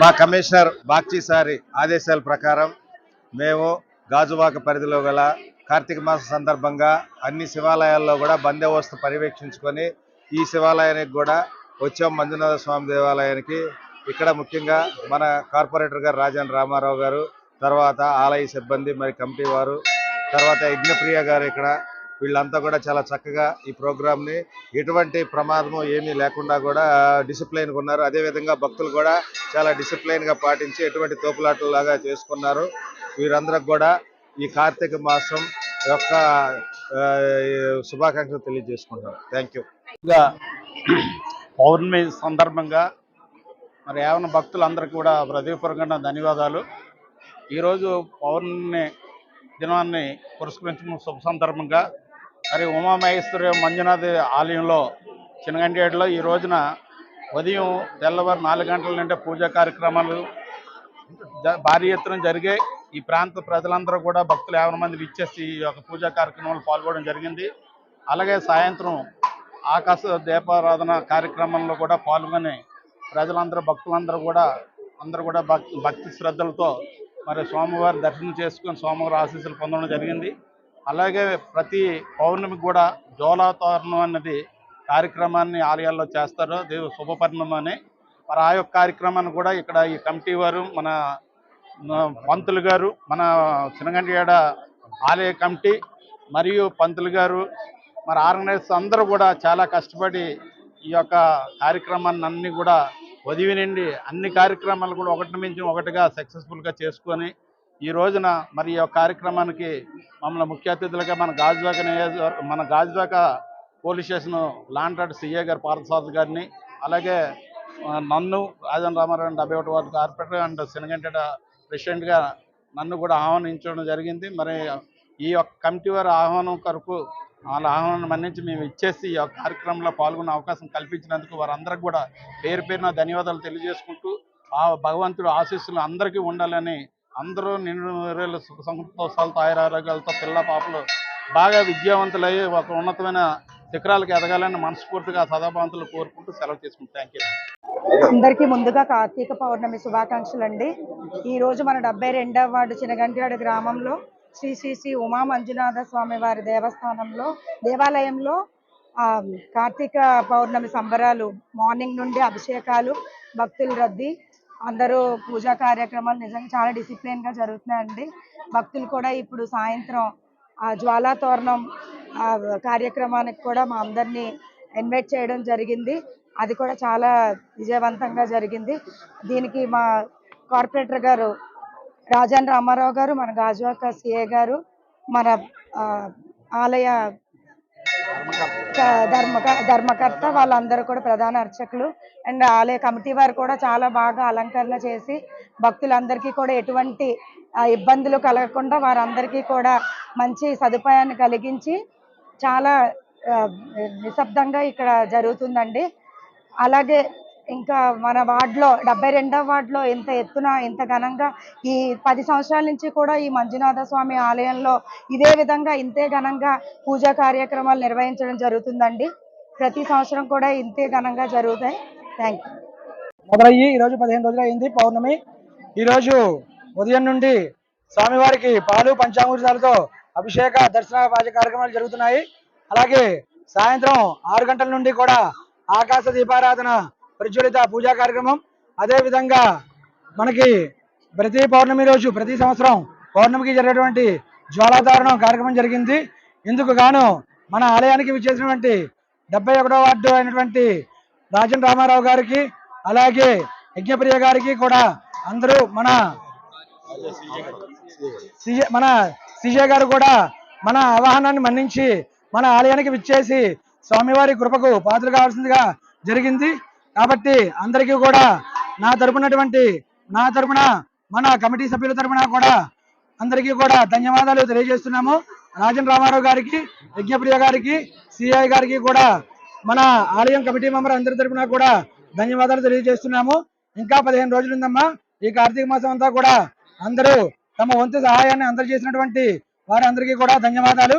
మా కమిషనర్ బాక్షి సారి ఆదేశాల ప్రకారం మేము గాజువాక పరిధిలో గల కార్తీక మాస సందర్భంగా అన్ని శివాలయాల్లో కూడా బందోబస్తు పర్యవేక్షించుకొని ఈ శివాలయానికి కూడా వచ్చాం మంజునాథ స్వామి దేవాలయానికి. ఇక్కడ ముఖ్యంగా మన కార్పొరేటర్ గారు రాజన్ రామారావు గారు తర్వాత ఆలయ సిబ్బంది మరి కమిటీ వారు తర్వాత యజ్ఞప్రియ గారు ఇక్కడ వీళ్ళంతా కూడా చాలా చక్కగా ఈ ప్రోగ్రామ్ని ఎటువంటి ప్రమాదము ఏమీ లేకుండా కూడా డిసిప్లైన్గా ఉన్నారు. అదేవిధంగా భక్తులు కూడా చాలా డిసిప్లైన్గా పాటించి ఎటువంటి తోపులాటలాగా చేసుకున్నారు. వీరందరికి కూడా ఈ కార్తీక మాసం యొక్క శుభాకాంక్షలు తెలియజేసుకుంటారు థ్యాంక్ యూ పౌర్ణమి సందర్భంగా మరి ఏమైనా భక్తులందరికీ కూడా హృదయపూర్వకంగా ధన్యవాదాలు. ఈరోజు పౌర్ణమి దినాన్ని పురస్కరించిన శుభ సందర్భంగా మరి ఉమామహేశ్వరి మంజునాథ్ ఆలయంలో చినగంటేడులో ఈ రోజున ఉదయం తెల్లవారు నాలుగు గంటల నుండి పూజా కార్యక్రమాలు భారీ ఎత్తున జరిగే ఈ ప్రాంత ప్రజలందరూ కూడా భక్తులు యాభై మంది విచ్చేసి ఈ యొక్క పూజా కార్యక్రమంలో పాల్గొనడం జరిగింది. అలాగే సాయంత్రం ఆకాశ దీపారాధన కార్యక్రమంలో కూడా పాల్గొని ప్రజలందరూ భక్తులందరూ కూడా అందరూ కూడా భక్తి భక్తి శ్రద్ధలతో మరి స్వామివారి దర్శనం చేసుకొని స్వామివారి ఆశీస్సులు పొందడం జరిగింది. అలాగే ప్రతి పౌర్ణమికి కూడా జోలాతోరణం అన్నది కార్యక్రమాన్ని ఆలయాల్లో చేస్తారు. దేవు శుభపర్ణమని మరి ఆ యొక్క కార్యక్రమాన్ని కూడా ఇక్కడ ఈ కమిటీ వారు మన పంతులు గారు మన చినగంటియాడ ఆలయ కమిటీ మరియు పంతులు గారు మరి ఆర్గనైజర్స్ అందరూ కూడా చాలా కష్టపడి ఈ యొక్క కార్యక్రమాన్ని అన్ని కూడా వదివి నుండి అన్ని కార్యక్రమాలు కూడా ఒకటి మించి ఒకటిగా సక్సెస్ఫుల్గా చేసుకొని ఈ రోజున మరి ఈ యొక్క కార్యక్రమానికి మమ్మల్ని ముఖ్య అతిథులుగా మన గాజువాక నియోజకవర్గ మన గాజువాక పోలీస్ స్టేషన్ లాంటాడ్ సిఏ గారు పార్థసారథి గారిని అలాగే నన్ను రాజన్ రామారావు డెబ్బై ఒకటి వార్డు కార్పొరేటర్ అండ్ సినగంటెడ ప్రెసిడెంట్గా నన్ను కూడా ఆహ్వానించడం జరిగింది. మరి ఈ యొక్క కమిటీ వారి ఆహ్వానం కొరకు వాళ్ళ ఆహ్వానం మన్నించి మేము ఇచ్చేసి ఈ యొక్క కార్యక్రమంలో పాల్గొనే అవకాశం కల్పించినందుకు వారందరికి కూడా పేరు పేరున ధన్యవాదాలు తెలియజేసుకుంటూ ఆ భగవంతుడు ఆశీస్సులు అందరికీ ఉండాలని అందరూ నిండు నూరేళ్ళు సుఖ సంతోషాలతో ఆయురారోగ్యాలతో పిల్ల పాపలు బాగా విద్యావంతులయ్యి ఒక ఉన్నతమైన శిఖరాలకు ఎదగాలని మనస్ఫూర్తిగా సదాభావంతులు కోరుకుంటూ సెలవు తీసుకుంటాం. థ్యాంక్ యూ అందరికీ ముందుగా కార్తీక పౌర్ణమి శుభాకాంక్షలు అండి ఈ రోజు మన డెబ్బై రెండవ వార్డు చినగంటియాడు గ్రామంలో శ్రీ శ్రీ శ్రీ ఉమా మంజునాథ స్వామి వారి దేవస్థానంలో దేవాలయంలో ఆ, కార్తీక పౌర్ణమి సంబరాలు మార్నింగ్ నుండి అభిషేకాలు భక్తుల రద్దీ అందరూ పూజా కార్యక్రమాలు నిజంగా చాలా డిసిప్లిన్గా జరుగుతున్నాయండి. భక్తులు కూడా ఇప్పుడు సాయంత్రం ఆ జ్వాలా తోరణం ఆ, కార్యక్రమానికి కూడా మా అందరినీ ఇన్వైట్ చేయడం జరిగింది. అది కూడా చాలా విజయవంతంగా జరిగింది. దీనికి మా కార్పొరేటర్ గారు రాజాన్ రామారావు గారు మన గాజువాక సిఏ గారు మన ఆలయ ధర్మక ధర్మకర్త వాళ్ళందరూ కూడా ప్రధాన అర్చకులు. అండ్ ఆలయ కమిటీ వారు కూడా చాలా బాగా అలంకరణ చేసి భక్తులందరికీ కూడా ఎటువంటి ఇబ్బందులు కలగకుండా వారందరికీ కూడా మంచి సదుపాయాన్ని కలిగించి చాలా నిశ్శబ్దంగా ఇక్కడ జరుగుతుందండి. అలాగే ఇంకా మన వార్డులో డెబ్బై రెండవ వార్డులో ఎంత ఎత్తున ఇంత ఘనంగా ఈ పది సంవత్సరాల నుంచి కూడా ఈ మంజునాథ స్వామి ఆలయంలో ఇదే విధంగా ఇంతే ఘనంగా పూజా కార్యక్రమాలు నిర్వహించడం జరుగుతుందండి. ప్రతి సంవత్సరం కూడా ఇంతే ఘనంగా జరుగుతాయి. థ్యాంక్ యూ మొదలయ్యి. ఈరోజు పదిహేను రోజులు అయింది పౌర్ణమి. ఈరోజు ఉదయం నుండి స్వామివారికి పాలు పంచామృతాలతో అభిషేక దర్శన పాజ కార్యక్రమాలు జరుగుతున్నాయి. అలాగే సాయంత్రం ఆరు గంటల నుండి కూడా ఆకాశ దీపారాధన ప్రజ్వలిత పూజా కార్యక్రమం. అదేవిధంగా మనకి ప్రతి పౌర్ణమి రోజు ప్రతి సంవత్సరం పౌర్ణమికి జరిగేటువంటి జ్వాలాధారణం కార్యక్రమం జరిగింది. ఇందుకు గాను మన ఆలయానికి విచ్చేసినటువంటి డెబ్బై ఒకటో వార్డు అయినటువంటి రాజన్ రామారావు గారికి అలాగే యజ్ఞప్రియ గారికి కూడా అందరూ మన సిఏ మన సిజే గారు కూడా మన ఆవాహనాన్ని మన్నించి మన ఆలయానికి విచ్చేసి స్వామివారి కృపకు పాత్ర కావాల్సిందిగా జరిగింది. కాబట్టి అందరికీ కూడా నా తరపునటువంటి నా తరపున మన కమిటీ సభ్యుల తరపున కూడా అందరికీ కూడా ధన్యవాదాలు తెలియజేస్తున్నాము. రాజన్ రామారావు గారికి యజ్ఞప్రియ గారికి సిఐ గారికి కూడా మన ఆలయం కమిటీ మెంబర్ అందరి తరపున కూడా ధన్యవాదాలు తెలియజేస్తున్నాము. ఇంకా పదిహేను రోజులు ఉందమ్మా ఈ కార్తీక మాసం అంతా కూడా అందరూ తమ వంతు సహాయాన్ని అందరు చేసినటువంటి వారందరికీ కూడా ధన్యవాదాలు.